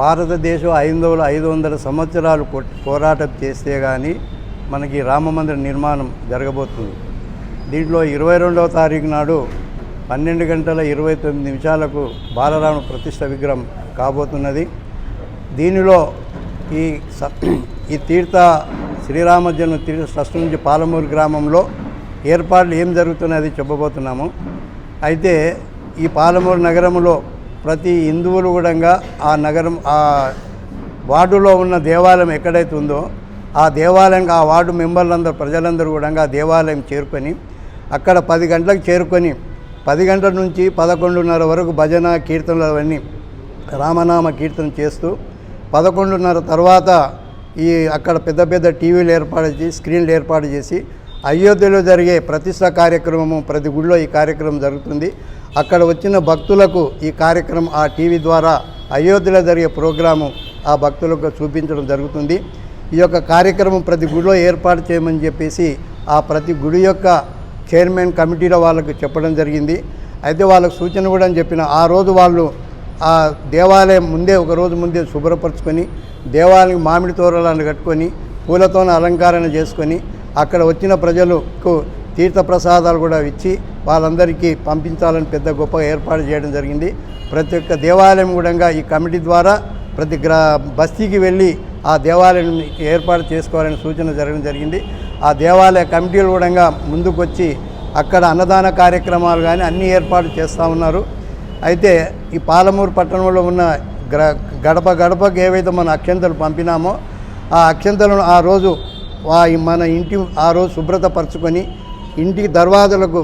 భారతదేశం ఐదు ఐదు వందల సంవత్సరాలు పోరాటం చేస్తే కానీ మనకి రామ మందిర నిర్మాణం జరగబోతుంది. దీంట్లో ఇరవై రెండవ తారీఖు నాడు పన్నెండు గంటల ఇరవై తొమ్మిది నిమిషాలకు బాలరామ ప్రతిష్ట విగ్రహం కాబోతున్నది. దీనిలో ఈ స- ఈ తీర్థ శ్రీరామ జన్మ తీర్థ ట్రస్ట్ నుంచి పాలమూరు గ్రామంలో ఏర్పాట్లు ఏం జరుగుతున్నది చెప్పబోతున్నాము. అయితే ఈ పాలమూరు నగరంలో ప్రతి హిందువులు కూడా ఆ నగరం ఆ వార్డులో ఉన్న దేవాలయం ఎక్కడైతే ఉందో ఆ దేవాలయంగా ఆ వార్డు మెంబర్లందరూ ప్రజలందరూ కూడా ఆ దేవాలయం చేరుకొని అక్కడ పది గంటలకు చేరుకొని పది గంటల నుంచి పదకొండున్నర వరకు భజన కీర్తనలు అవన్నీ రామనామ కీర్తన చేస్తూ పదకొండున్నర తర్వాత ఈ అక్కడ పెద్ద పెద్ద టీవీలు ఏర్పాటు చేసి స్క్రీన్లు ఏర్పాటు చేసి అయోధ్యలో జరిగే ప్రతిష్ట కార్యక్రమము ప్రతి గుడిలో ఈ కార్యక్రమం జరుగుతుంది. అక్కడ వచ్చిన భక్తులకు ఈ కార్యక్రమం ఆ టీవీ ద్వారా అయోధ్యలో జరిగే ప్రోగ్రాము ఆ భక్తులకు చూపించడం జరుగుతుంది. ఈ యొక్క కార్యక్రమం ప్రతి గుడిలో ఏర్పాటు చేయమని చెప్పేసి ఆ ప్రతి గుడి యొక్క చైర్మన్ కమిటీలో వాళ్ళకు చెప్పడం జరిగింది. అయితే వాళ్ళకు సూచన కూడా అని చెప్పిన ఆ రోజు వాళ్ళు ఆ దేవాలయం ముందే ఒక రోజు ముందే శుభ్రపరచుకొని దేవాలయం మామిడి తోరణాలను కట్టుకొని పూలతోనే అలంకరణ చేసుకొని అక్కడ వచ్చిన ప్రజలకు తీర్థప్రసాదాలు కూడా ఇచ్చి వాళ్ళందరికీ పంపించాలని పెద్ద గొప్ప ఏర్పాటు చేయడం జరిగింది. ప్రతి ఒక్క దేవాలయం కూడా ఈ కమిటీ ద్వారా ప్రతి గ్రా బస్తీకి వెళ్ళి ఆ దేవాలయం ఏర్పాటు చేసుకోవాలని సూచన జరగడం జరిగింది. ఆ దేవాలయ కమిటీలు కూడా ముందుకు వచ్చి అక్కడ అన్నదాన కార్యక్రమాలు కానీ అన్ని ఏర్పాటు చేస్తూ ఉన్నారు. అయితే ఈ పాలమూరు పట్టణంలో ఉన్న గ్ర గడప గడపకు ఏవైతే మన అక్షంతలు పంపినామో ఆ అక్షంతలను ఆ రోజు మన ఇంటి ఆ రోజు శుభ్రత పరుచుకొని ఇంటికి దర్వాజలకు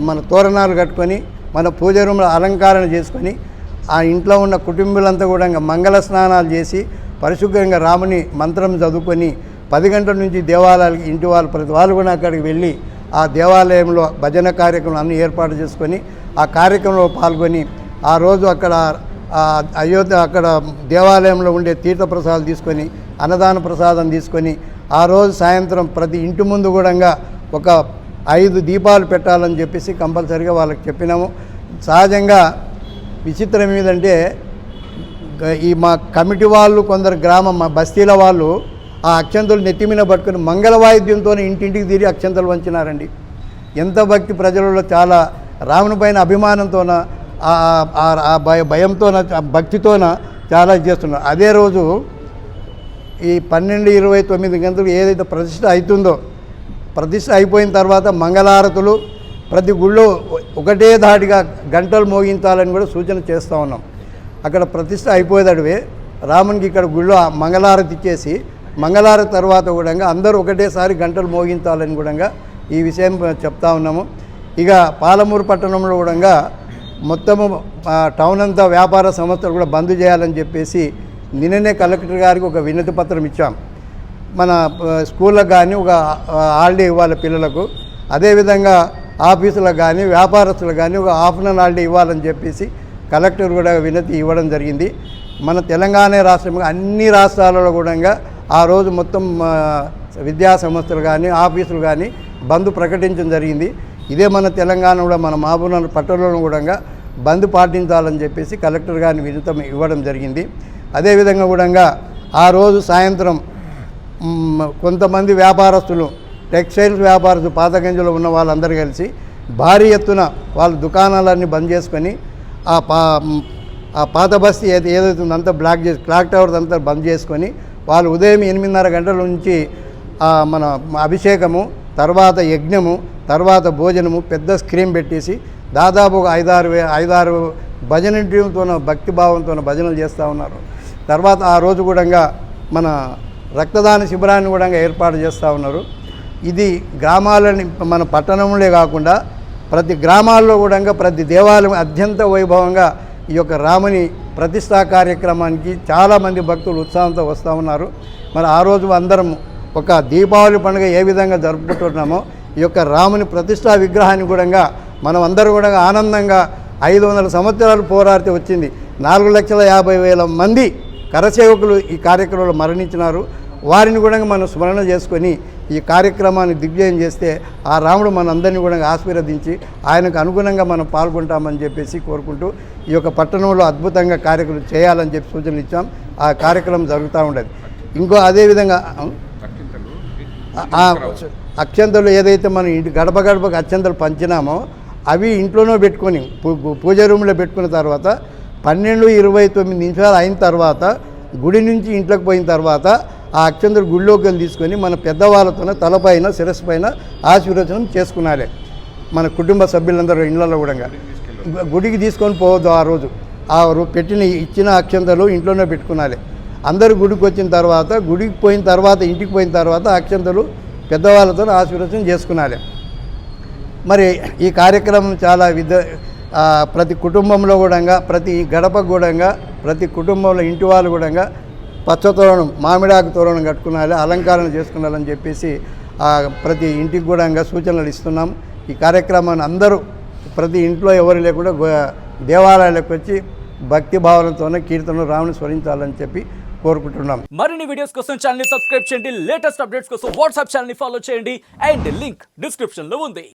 మన తోరణాలు కట్టుకొని మన పూజ రూమ్లో అలంకరణ చేసుకొని ఆ ఇంట్లో ఉన్న కుటుంబీలంతా కూడా ఇంకా మంగళ స్నానాలు చేసి పరిశుభ్రంగా రాముని మంత్రం చదువుకొని పది గంటల నుంచి దేవాలయాలకి ఇంటి వాళ్ళు ప్రతి వాళ్ళు కూడా అక్కడికి వెళ్ళి ఆ దేవాలయంలో భజన కార్యక్రమం అన్ని ఏర్పాటు చేసుకొని ఆ కార్యక్రమంలో పాల్గొని ఆ రోజు అక్కడ అయోధ్య అక్కడ దేవాలయంలో ఉండే తీర్థప్రసాదాలు తీసుకొని అన్నదాన ప్రసాదం తీసుకొని ఆ రోజు సాయంత్రం ప్రతి ఇంటి ముందు కూడా ఒక ఐదు దీపాలు పెట్టాలని చెప్పేసి కంపల్సరీగా వాళ్ళకి చెప్పినాము. సహజంగా విచిత్రం ఏమిటంటే ఈ మా కమిటీ వాళ్ళు కొందరు గ్రామం మా బస్తీల వాళ్ళు ఆ అక్షంతలు నెత్తిమీన పట్టుకుని మంగళ వాయిద్యంతో ఇంటింటికి తిరిగి అక్షంతలు వంచినారండి. ఎంత భక్తి ప్రజలలో చాలా రాముని పైన అభిమానంతోన ఆ భయ భయంతోన ఆ భక్తితోన చాలా చేస్తున్నారు. అదే రోజు ఈ పన్నెండు ఇరవై తొమ్మిది గంటలు ఏదైతే ప్రతిష్ట అవుతుందో ప్రతిష్ట అయిపోయిన తర్వాత మంగళారతులు ప్రతి గుళ్ళో ఒకటే ధాటిగా గంటలు మోగించాలని కూడా సూచన చేస్తూ ఉన్నాం. అక్కడ ప్రతిష్ట అయిపోయేదడివే రామునికి ఇక్కడ గుళ్ళో మంగళారతి ఇచ్చేసి మంగళారతి తర్వాత కూడా అందరూ ఒకటేసారి గంటలు మోగించాలని కూడా ఈ విషయం చెప్తా ఉన్నాము. ఇక పాలమూరు పట్టణంలో కూడా మొత్తము టౌన్ అంతా వ్యాపార సంస్థలు కూడా బంద్ చేయాలని చెప్పేసి నిన్ననే కలెక్టర్ గారికి ఒక వినతి పత్రం ఇచ్చాం. మన స్కూళ్ళకు కానీ ఒక హాలిడే ఇవ్వాలి పిల్లలకు. అదేవిధంగా ఆఫీసులకు కానీ వ్యాపారస్తులకు కానీ ఒక హాఫ్ అన్ అవర్ హాలిడే ఇవ్వాలని చెప్పేసి కలెక్టర్ కూడా వినతి ఇవ్వడం జరిగింది. మన తెలంగాణ రాష్ట్రం అన్ని రాష్ట్రాలలో కూడా ఆ రోజు మొత్తం విద్యా సంస్థలు కానీ ఆఫీసులు కానీ బంద్ ప్రకటించడం జరిగింది. ఇదే మన తెలంగాణ కూడా మన మహబూబ్నగర్ పట్టణంలో కూడా బంద్ పాటించాలని చెప్పేసి కలెక్టర్ గారిని వినతం ఇవ్వడం జరిగింది. అదేవిధంగా కూడా ఆ రోజు సాయంత్రం కొంతమంది వ్యాపారస్తులు టెక్స్టైల్స్ వ్యాపారస్తులు పాతగంజలో ఉన్న వాళ్ళందరూ కలిసి భారీ ఎత్తున వాళ్ళ దుకాణాలన్నీ బంద్ చేసుకొని ఆ పా ఆ పాత బస్తీ అయితే ఏదైతే అంతా బ్లాక్ చేసి క్లాక్ టవర్ అంతా బంద్ చేసుకొని వాళ్ళు ఉదయం ఎనిమిదిన్నర గంటల నుంచి మన అభిషేకము తర్వాత యజ్ఞము తర్వాత భోజనము పెద్ద స్క్రీన్ పెట్టేసి దాదాపు ఒక ఐదారు వే ఐదారు భజన టీంతో భక్తి భావంతో భజనలు చేస్తూ ఉన్నారు. తర్వాత ఆ రోజు కూడా మన రక్తదాన శిబిరాన్ని కూడా ఏర్పాటు చేస్తూ ఉన్నారు. ఇది గ్రామాలని మన పట్టణంలో కాకుండా ప్రతి గ్రామాల్లో కూడా ప్రతి దేవాలయం అత్యంత వైభవంగా ఈ యొక్క రాముని ప్రతిష్టా కార్యక్రమానికి చాలామంది భక్తులు ఉత్సాహంతో వస్తూ ఉన్నారు. మరి ఆ రోజు అందరం ఒక దీపావళి పండుగ ఏ విధంగా జరుపుకుంటున్నామో ఈ యొక్క రాముని ప్రతిష్టా విగ్రహాన్ని కూడా మనం అందరూ కూడా ఆనందంగా ఐదు వందల సంవత్సరాలు పోరాడితే వచ్చింది. నాలుగు లక్షల యాభై వేల మంది కరసేవకులు ఈ కార్యక్రమంలో మరణించినారు. వారిని కూడా మనం స్మరణ చేసుకొని ఈ కార్యక్రమాన్ని దిగ్విజయం చేస్తే ఆ రాముడు మనందరినీ కూడా ఆశీర్వదించి ఆయనకు అనుగుణంగా మనం పాల్గొంటామని చెప్పేసి కోరుకుంటూ ఈ యొక్క పట్టణంలో అద్భుతంగా కార్యక్రమం చేయాలని చెప్పి సూచనలు ఇచ్చాం. ఆ కార్యక్రమం జరుగుతూ ఉండదు. ఇంకో అదేవిధంగా అక్షంతలు ఏదైతే మనం ఇంటి గడప గడపకు అక్షంతలు పంచినామో అవి ఇంట్లోనో పెట్టుకొని పూ- పూజ రూమ్లో పెట్టుకున్న తర్వాత పన్నెండు ఇరవై తొమ్మిది నిమిషాలు అయిన తర్వాత గుడి నుంచి ఇంట్లోకి పోయిన తర్వాత ఆ అక్షంతుడు గుడిలోకి వెళ్ళి తీసుకొని మన పెద్దవాళ్ళతోనే తలపైన శిరస్సు పైన ఆశీర్వచనం చేసుకున్నారే మన కుటుంబ సభ్యులందరూ ఇళ్ళలో కూడా గుడికి తీసుకొని పోవద్దు ఆ రోజు. ఆ పెట్టిన ఇచ్చిన అక్షంతలు ఇంట్లోనే పెట్టుకున్నారే అందరూ గుడికి వచ్చిన తర్వాత గుడికి పోయిన తర్వాత ఇంటికి పోయిన తర్వాత అక్షంతలు పెద్దవాళ్ళతో ఆశీర్వచనం చేసుకున్నారే మరి ఈ కార్యక్రమం చాలా విధ ప్రతి కుటుంబంలో కూడా ప్రతి గడప కూడా ప్రతి కుటుంబంలో ఇంటి వాళ్ళు కూడా పచ్చ తోరణం మామిడాకు తోరణం కట్టుకున్నాలి అలంకరణ చేసుకున్నారని చెప్పేసి ప్రతి ఇంటికి కూడా సూచనలు ఇస్తున్నాం. ఈ కార్యక్రమాన్ని అందరూ ప్రతి ఇంట్లో ఎవరు లేకుండా దేవాలయాలకు వచ్చి భక్తి భావనతోనే కీర్తనలు రాముని స్మరించాలని చెప్పి కోరుకుంటున్నాం. మరిన్ని వీడియోస్ కోసం ఛానల్ సబ్స్క్రైబ్ చేయండి. లేటెస్ట్ అప్డేట్స్ కోసం వాట్సాప్ ఛానల్ ఫాలో చేయండి. అండ్ లింక్ డిస్క్రిప్షన్లో ఉంది.